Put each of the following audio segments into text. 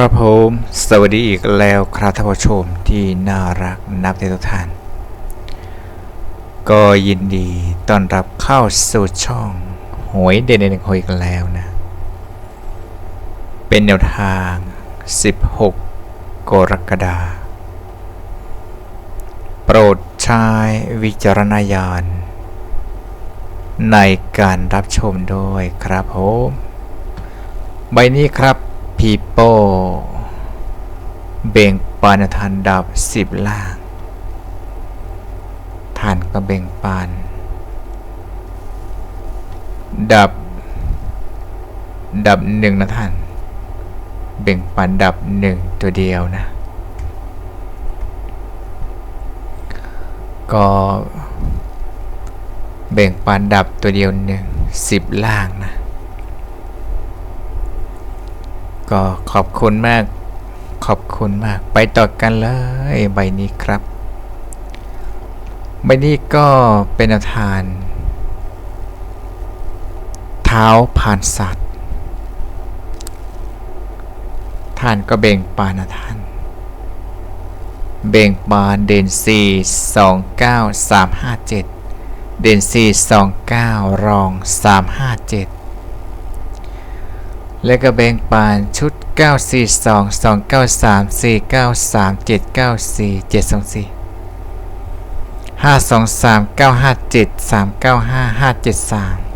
ครับผมสวัสดีอีกแล้วครับท่านผู้ชมที่น่ารักนับในทุกท่าน ก็ยินดีต้อนรับเข้าสู่ช่องหวยเด่นเด่นหวยกันแล้วนะ เป็นแนวทาง 16 กรกฎาคมโปรดใช้วิจารณญาณ ในการรับชมด้วยครับผมใบนี้ครับ พีโป้เบ่งปานทานดับสิบล่างทานก็เบ่งปาน ดับ ดับหนึ่งนะท่าน เบ่งปานดับหนึ่งตัวเดียวนะ ก็ เบ่งปานดับตัวเดียวหนึ่งสิบล่างนะ ก็ขอบคุณมาก ขอบคุณมาก ไปต่อกันเลยใบนี้ครับ ใบนี้ก็เป็นอาทาน เท้าผ่านสัตว์ ท่านก็เบ่งปานนะท่าน เบ่งปานเด่นสี่สองเก้าสามห้าเจ็ดเด่นสี่สองเก้ารองสามห้าเจ็ด และก็แบ่งปานชุด 942 293 493 794 724 523 957 395 573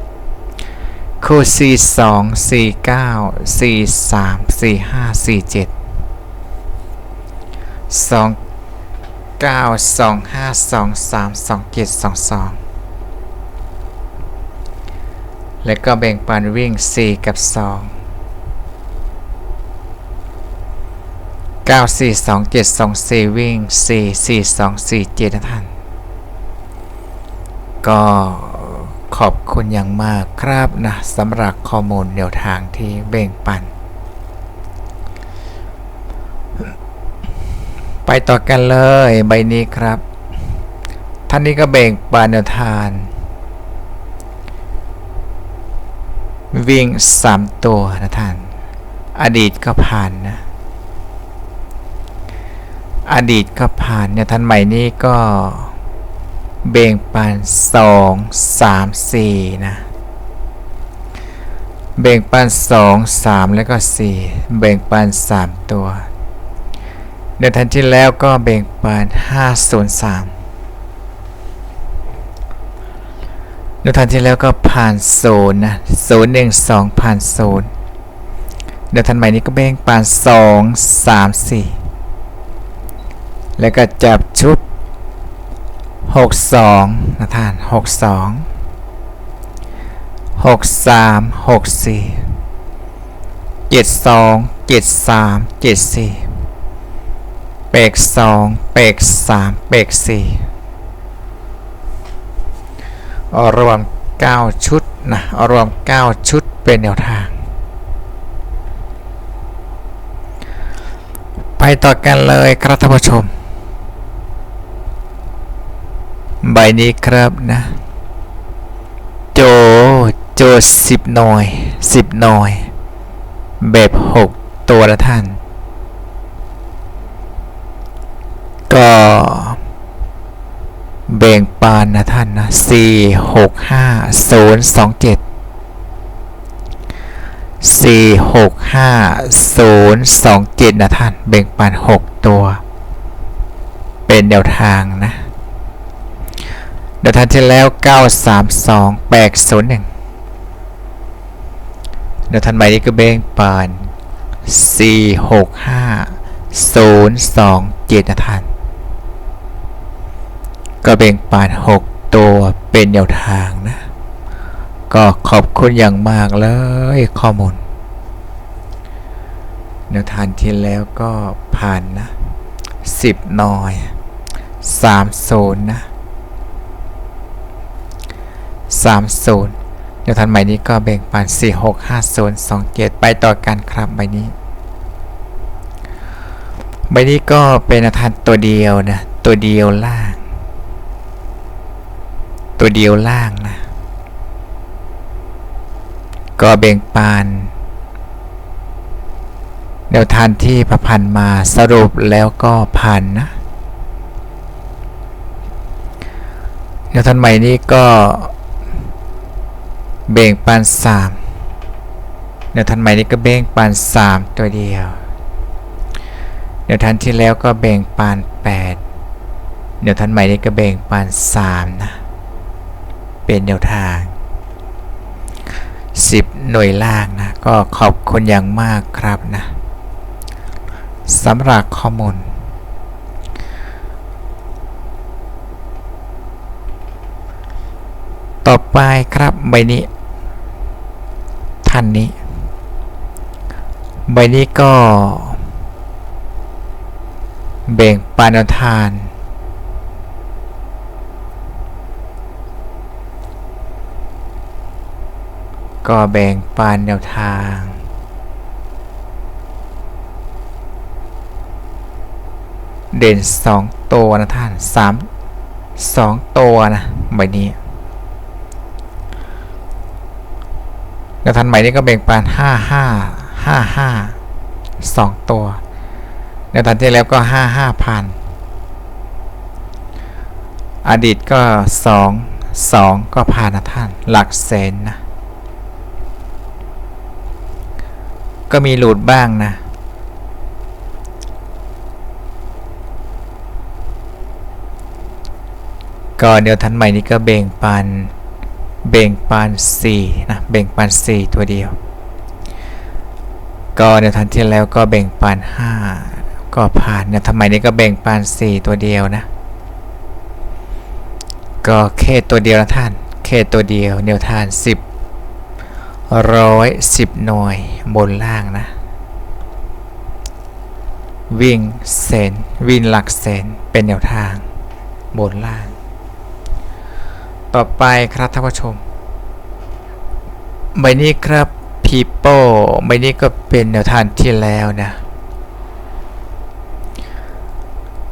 คู่ 42 49 43 45 47 29 25 23 27 22 และก็แบ่งปันวิ่ง 4 กับ 2 9 4 2 7 2 4 วิ่ง 4 4 2 4 7นะท่าน ก็ขอบคุณอย่างมากครับนะสำหรับข้อมูลแนวทางที่แบ่งปัน ไปต่อกันเลยใบนี้ครับ ท่านนี้ก็แบ่งปันแนวทางวิ่ง 3 ตัวนะท่าน อดีตก็ผ่านนะ อดีตก็ผ่านเนี่ยท่านใหม่นี้ก็เบ่งปันสองสามสี่นะเบ่งปันสองสามแล้วก็สี่เบ่งปันสามตัวเดือนทันที่แล้วก็เบ่งปันห้าศูนย์สามเดือนทันที่แล้วก็ผ่านศูนย์นะศูนย์หนึ่งสองผ่านศูนย์เดือนทันใหม่นี้ก็เบ่งปันสองสามสี่ แล้วก็จับชุด 62 นะท่าน 62 63 64 72 73 74 เปก2เปก3เปก4เอารวม 9 ชุดนะเอรวม 9 ชุดเป็นแนวทาง ไปต่อกันเลยครับท่านผู้ชม ใบนี้ครับนะ โจโจสิบหน่อยสิบหน่อยแบบหกตัวละท่าน ก็แบ่งปานนะท่านนะสี่หกห้าศูนย์สองเจ็ดสี่หกห้าศูนย์สองเจ็ดนะท่าน แบ่งปานหกตัว เป็นแนวทางนะ เดี๋ยวทันที่แล้ว 932 801เดี๋ยวทันใหม่นี้ก็เบ้งปาน 465 027นะท่านก็เบ่งปาน 6 ตัวเป็นแนวทางนะ ก็ขอบคุณอย่างมากเลยข้อมูลแนวทางที่แล้วก็ผ่านนะ 10 หน่อย 30 นะ 30เดี๋ยวทันใหม่นี้ก็แบ่งปัน 4 6 5 0 2 7 ไปต่อกันครับใบนี้ ใบนี้ก็เป็นอาคารตัวเดียวนะ ตัวเดียวล่าง ตัวเดียวล่างนะ ก็แบ่งปันแนวทานที่ประพันธ์มาสรุปแล้วก็ผ่านนะแนวทานใหม่นี้ก็ เบ่งปานสามแนวทานใหม่นี้ก็เบ่งปานสามตัวเดียวแนวทานที่แล้วก็เบ่งปานแปดแนวทานใหม่นี้ก็เบ่งปานสามนะเป็นแนวทาง 10 หน่วยล่างนะ ก็ขอบคุณอย่างมากครับนะสำหรับข้อมูล ต่อไปครับใบนี้ ท่านนี้ ใบนี้ก็เบ่งปานแนวทาน ก็แบ่งปันแนวทาง เด่นสองตัวนะท่านสามสองตัวนะใบนี้ แล้วท่านใหม่นี้ก็แบ่งปันห้าห้าห้าห้าสองตัวในทันที่แล้วก็ห้าห้าพันอดีตก็สองสองก็ผ่านนะท่านหลักแสนนะ ก็มีหลุดบ้างนะก็เดี๋ยวทันใหม่นี้ก็เบ่งปัน เบ่งปัน4นะเบ่งปัน 4 ตัวเดียว ก็เดี๋ยวทันที่แล้วก็เบ่งปัน 5 ก็ผ่านเนี่ยทำไมนี้ก็เบ่งปัน 4 ตัวเดียวนะ ก็เคตัวเดียวนะท่านเคตัวเดียวเดียวทาน 10ร้อยสิบหน่วยบนล่างนะ วิ่งเซนวิ่งหลักเซนเป็นแนวทางบนล่าง ต่อไปครับท่านผู้ชม ใบนี้ครับ people ใบนี้ก็เป็นแนวทางที่แล้วนะ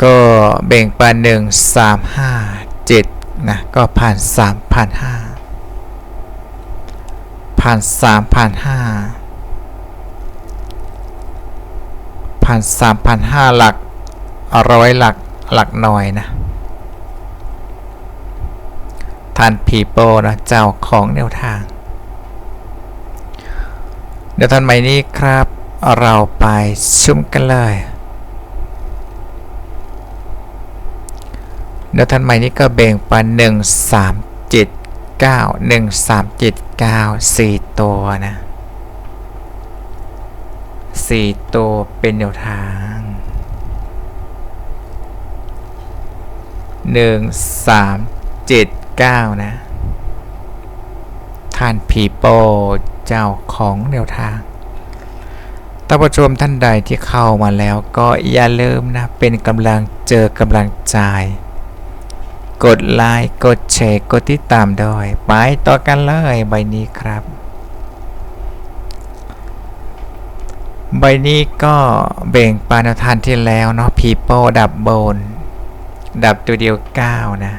ก็แบ่งปันหนึ่งสามห้าเจ็ดนะก็ผ่านสามผ่านห้าผ่านสามผ่านห้าผ่านสามผ่านห้าหลักร้อยหลักหลักหน่อยนะ ท่านพีโปนะเจ้าของแนวทาง เดี๋ยวท่านใหม่นี้ครับ เราไปชุมกันเลย เดี๋ยวท่านใหม่นี้ก็แบ่งไปหนึ่งสามเจ็ดเก้าหนึ่งสามเจ็ดเก้าสี่ตัวนะสี่ตัวเป็นแนวทางหนึ่งสามเจ็ด เก้านะ ท่านพีโปเจ้าของแนวทางท่านผู้ชมท่านใดที่เข้ามาแล้วก็อย่าลืมนะ เป็นกำลังเจอกำลังใจ กดไลค์กดแชร์กดติดตามด้วย ไปต่อกันเลยใบนี้ครับ ใบนี้ก็เบ่งปานทานที่แล้วเนาะ people ดับโบน ดับตัวเดียว 9 นะ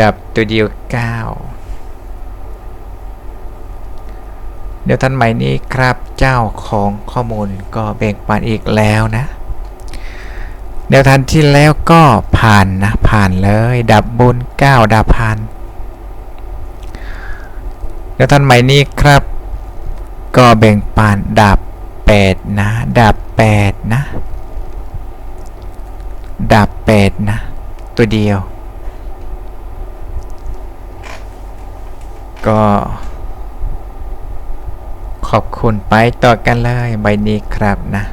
ดับตัวเดียว9เดี๋ยวท่านใหม่นี้ครับเจ้าของข้อมูลก็เบ่งปานอีกแล้วนะเดี๋ยวทันที่แล้วก็ผ่านนะผ่านเลย ดับบุญ9ดับผ่านเดี๋ยวท่านใหม่นี้ครับ ก็แบ่งปานดับ8นะดับ8นะดับ8นะตัวเดียว ก็ขอบคุณไปต่อกันเลยใบนี้ครับนะ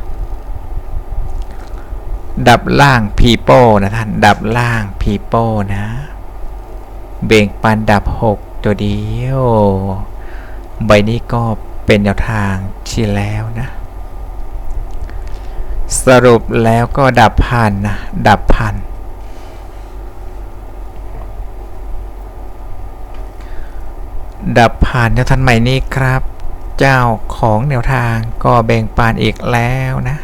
ดับล่าง people นะท่าน ดับล่าง people นะ เบ่งปันดับ 6 ตัวเดียว ใบนี้ก็เป็นแนวทางที่แล้วนะ สรุปแล้วก็ดับพันนะ ดับพัน ดับผ่านแนวทันใหม่นี้ครับ เจ้าของแนวทางก็แบ่งปานอีกแล้วนะ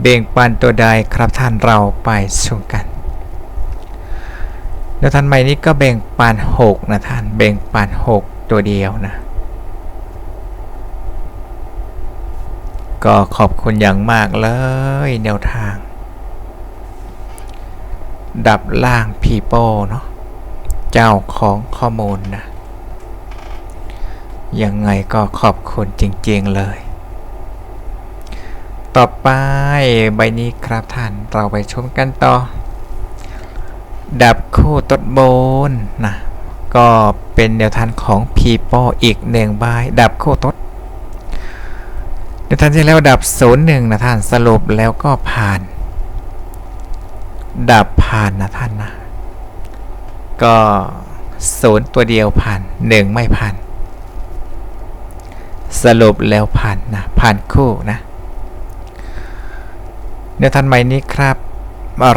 เบ่งปานตัวใดครับท่านเราไปชมกันแนวทานใหม่นี้ก็แบ่งปาน6นะท่านแบ่งปาน6 ตัวเดียวนะ ก็ขอบคุณอย่างมากเลยแนวทาง ดับล่างพีโป้เนาะ เจ้าของข้อมูลนะ ยังไงก็ขอบคุณจริงๆเลย ต่อไปใบนี้ครับท่าน เราไปชมกันต่อ ดับคู่ตดโบนนะ ก็เป็นแนวทางของ people อีกหนึ่งใบดับคู่ตดในท่านที่แล้วดับศูนย์หนึ่งนะท่านสรุปแล้วก็ผ่าน ดับผ่านนะท่านนะ ก็ศูนย์ตัวเดียวผ่านหนึ่งไม่ผ่าน สรุปแล้วผ่านนะผ่านคู่นะเดี๋ยวทันใหม่นี้ครับ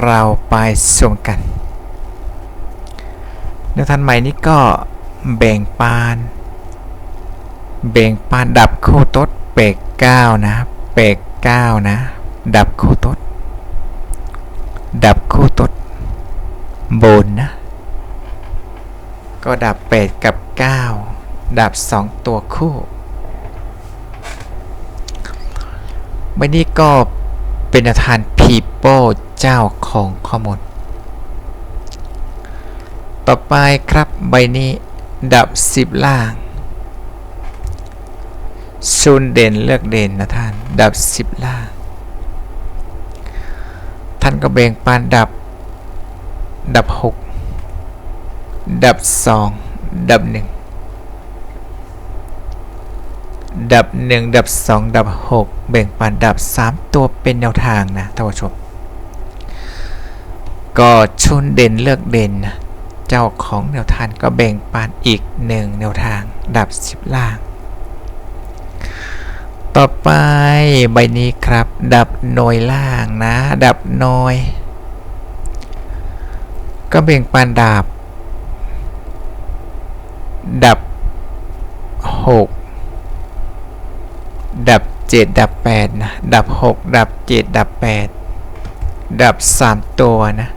เราไปชมกันเดี๋ยวทันใหม่นี้ก็แบ่งปานแบ่งปานดับคู่ตดเปกเก้านะเปกเก้านะ ดับคู่ตดดับคู่ตดบนนะ ก็ดับเปดกับ 9 ดับ 2 ตัวคู่ใบนี้ก็เป็นอาทาน people เจ้าของข้อมูล ต่อไปครับใบนี้ดับ 10 ล่างซูนเด่นเลือกเด่นนะท่าน ดับ 10 ล่าง ท่านก็เบ่งปานดับ ดับ 6 ดับ2ดับ1ดับ1ดับ2ดับ6เบ่งปานดับ3ตัวเป็นแนวทางนะท่านผู้ชม ก็ชุนเด่นเลือกเด่นนะเจ้าของแนวทางก็แบ่งปานอีกหนึ่งแนวทางดับ10ล่าง ต่อไปใบนี้ครับ ดับหน่วยล่างนะ ดับหน่วย ก็แบ่งปานดับ ดับ 6 ดับ 7 ดับ 8 นะ ดับ 6 ดับ 7 ดับ 8 ดับ 3 ตัวนะ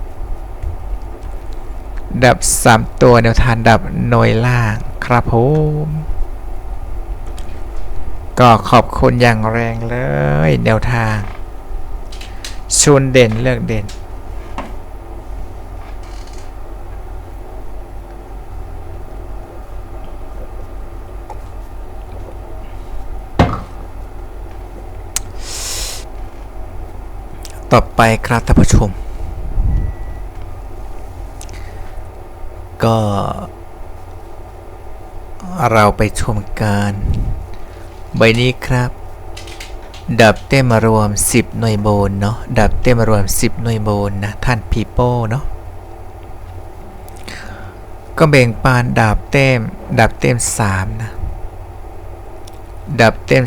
ดับ 3 ตัวแนวทางดับหน่วยล่างครับผมก็ขอบคุณอย่างแรงเลยแนวทางชุนเด่นเลือกเด่น ต่อไปครับท่านผู้ชม ก็ เราไปชมการใบนี้ครับ ดับเต้มารวม 10 หน่วยโบนเนาะดับเต้มารวม 10 หน่วยโบนนะท่านพีโป้เนาะก็แบ่งปานดับเต้มดับเต้ม3นะดับเต้ม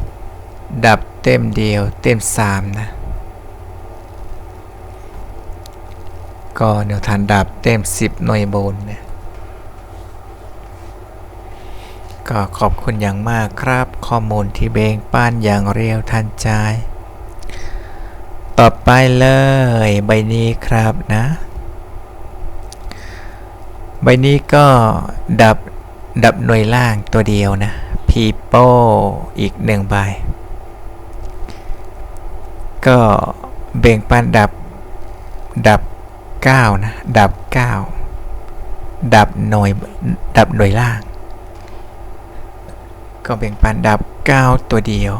3 ดับเต้มเดียวเต้ม3นะ ก็แนวทานดับเต็ม 10 หน่วยบนเนี่ยก็ขอบคุณอย่างมากครับข้อมูลที่เบงป้านอย่างเรียวทันใจ ต่อไปเลยใบนี้ครับนะ ใบนี้ก็ดับดับหน่วยล่างตัวเดียวนะ people อีกหนึ่งใบ ก็เบ่งปันดับดับ 9นะ ดับ 9 ดับหน่วย ดับหน่วยล่าง ก็แบ่งปันดับ 9 ตัวเดียว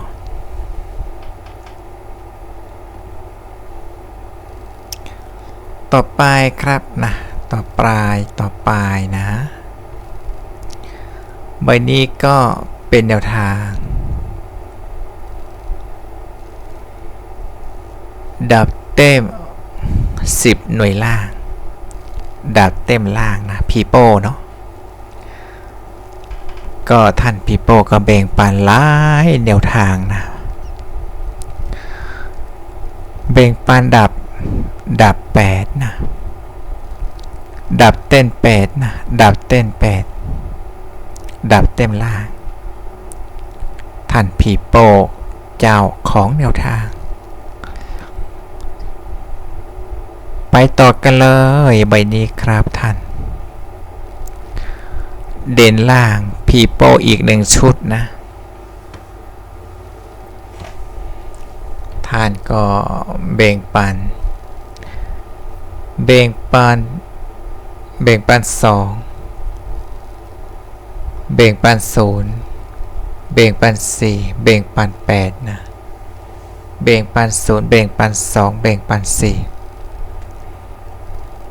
ต่อไปครับนะ ต่อปลาย ต่อปลายนะ ใบนี้ก็เป็นแนวทาง ดับเต็ม 10 หน่วยล่าง ดับเต็มล่างนะพีโป้เนาะก็ท่านพีโป้ก็แบ่งปันหลายแนวทางนะ แบ่งปันดับดับ 8 นะ ดับเต้น 8 นะ ดับเต้น 8 ดับเต็มล่าง ท่านพีโป้เจ้าของแนวทาง ไปต่อกันเลยใบนี้ครับท่าน เด่นล่าง people อีกหนึ่งชุดนะ ท่านก็เบ่งปัน เบ่งปัน เบ่งปันสอง เบ่งปันศูนย์เบ่งปันสี่เบ่งปันแปดนะ เบ่งปันศูนย์เบ่งปันสองเบ่งปันสี่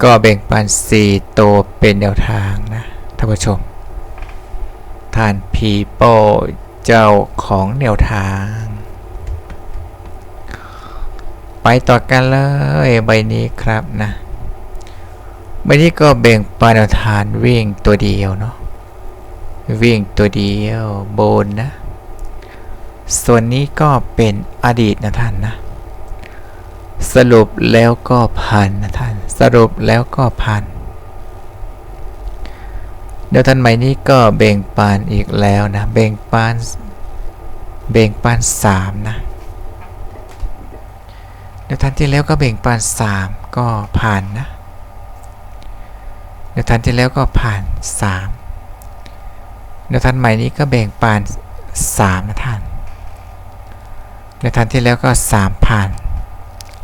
ก็เบ่งปันสี่ตัวเป็นแนวทางนะท่านผู้ชมท่านพีโป้เจ้าของแนวทาง ไปต่อกันเลยใบนี้ครับนะใบนี้ก็เบ่งปันแนวทางวิ่งตัวเดียวเนาะวิ่งตัวเดียวโบนนะ ส่วนนี้ก็เป็นอดีตนะท่านนะ สรุปแล้วก็พันนะท่าน สรุปแล้วก็พัน เดี๋ยวท่านใหม่นี้ก็เบ่งปานอีกแล้วนะ เบ่งปาน เบ่งปานสามนะ เดี๋ยวท่านที่แล้วก็เบ่งปานสามก็ผ่านนะ เดี๋ยวท่านที่แล้วก็ผ่านสามเดี๋ยวท่านใหม่นี้ก็แบ่งปานสามนะท่าน เดี๋ยวท่านที่แล้วก็สามผ่าน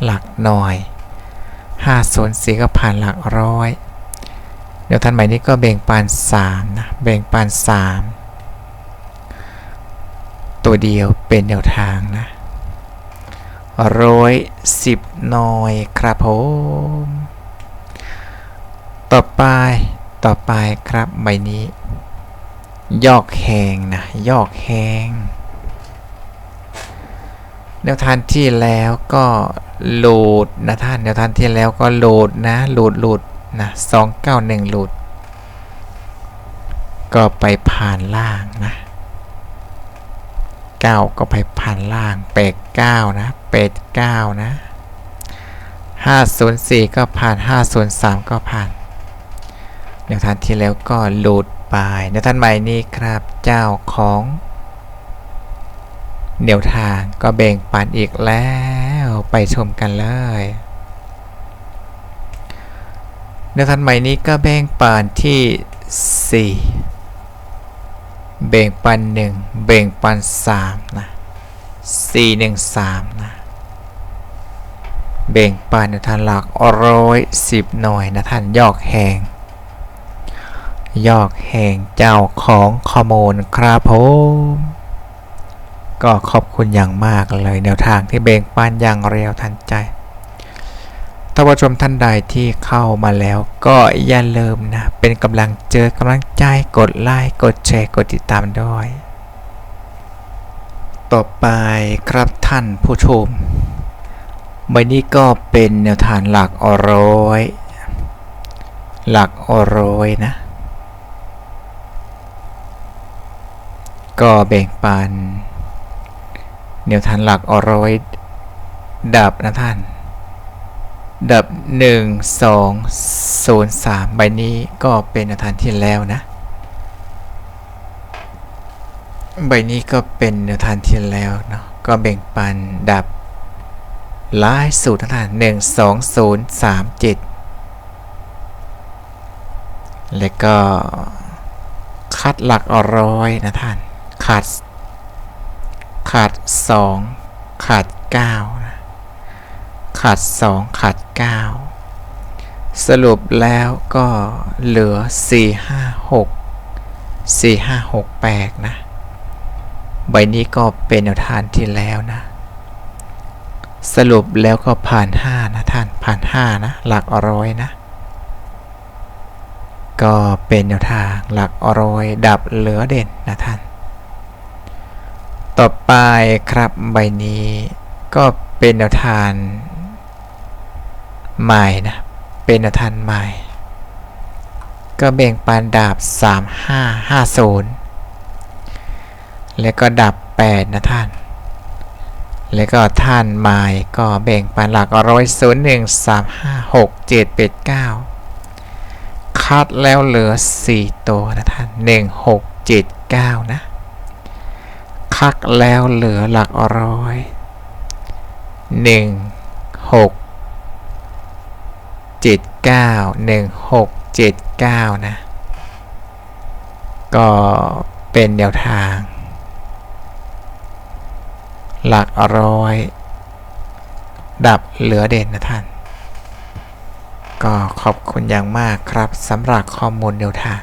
หลักหน่อยห้าส่วนสี่ก็ผ่านหลักร้อย เดี๋ยวท่านใหม่นี้ก็แบ่งปานสามนะแบ่งปานสามตัวเดียวเป็นแนวทางนะร้อยสิบหน่อยครับผม ต่อไปต่อไปครับใบนี้ ยอกแหงนะ ยอกแหง แนวทานที่แล้วก็โหลดนะท่านแนวทานที่แล้วก็โหลดนะโหลดโหลดนะสองเก้าหนึ่งโหลด ก็ไปผ่านล่างนะเก้าก็ไปผ่านล่างแปดเก้านะแปดเก้านะห้าศูนย์สี่ก็ผ่านห้าศูนย์สามก็ผ่านแนวทางที่แล้วก็หลุดไปแนวทางใหม่นี้ครับเจ้าของ แนวทางก็แบ่งปันอีกแล้วไปชมกันเลยแนวทางใหม่นี้ก็แบ่งปันที่4แบ่งปัน1แบ่งปัน 3 นะ 4 1 3 นะแบ่งปันแนวทางหลักร้อยสิบหน่วยนะท่านยอกแหงยอกแห่งเจ้าของข้อมูลครับผม ก็ขอบคุณอย่างมากเลยแนวทางที่เบ่งปันอย่างเร็วทันใจท่านผู้ชมท่านใดที่เข้ามาแล้วก็อย่าลืมนะ เป็นกำลังเจอกำลังใจกดไลค์กดแชร์กดติดตามด้วย ต่อไปครับท่านผู้ชมใบนี้ก็เป็นแนวทางหลักอร้อยหลักอร้อยนะ ก็แบ่งปัน แนวทางหลักอร้อยดับนะท่าน ดับ 1 2 0 3 ใบนี้ก็เป็นแนวทางที่แล้วนะ ใบนี้ก็เป็นแนวทางที่แล้วเนาะก็แบ่งปันดับหลายสูตรนะท่าน1 2 0 3 7 แล้วก็คัดหลักอร้อยนะท่าน ขาด ขาด 2 ขาด9นะขาด 2 ขาด 9 สรุปแล้วก็เหลือ 4 5 6 4 5 6 8 นะ ใบนี้ก็เป็นแนวทางที่แล้วนะ สรุปแล้วก็ผ่าน 5 นะท่าน ผ่าน 5 นะ หลักร้อยนะ ก็เป็นแนวทางหลักร้อยดับเหลือเด่นนะท่าน ต่อไปครับใบนี้ก็เป็นแนวทางใหม่นะ เป็นแนวทางใหม่ ก็แบ่งปันดาบ 3 5 5 0 แล้วก็ดับ8 นะท่าน แล้วก็ท่านใหม่ก็แบ่งปันหลักร้อยศูนย์หนึ่งสามห้าหกเจ็ดแปดเก้าคัดแล้วเหลือ 4 ตัวนะท่าน 1 6 7 9 นะ คักแล้วเหลือหลักร้อย1 6 7 9 1 6 7 9นะ ก็เป็นแนวทาง หลักร้อย ดับเหลือเด่นนะท่าน ก็ขอบคุณอย่างมากครับสำหรับข้อมูลแนวทาง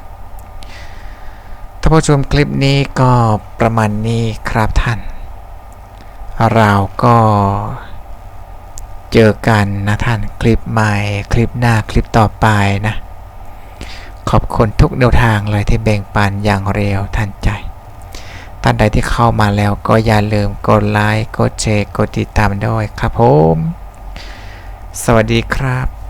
ท่านผู้ชมคลิปนี้ก็ประมาณนี้ครับท่าน เราก็เจอกันนะท่านคลิปใหม่คลิปหน้าคลิปต่อไปนะ ขอบคุณทุกแนวทางเลยที่แบ่งปันอย่างเร็วทันใจ ท่านใดที่เข้ามาแล้วก็อย่าลืมกดไลค์กดแชร์กดติดตามด้วยครับผม สวัสดีครับ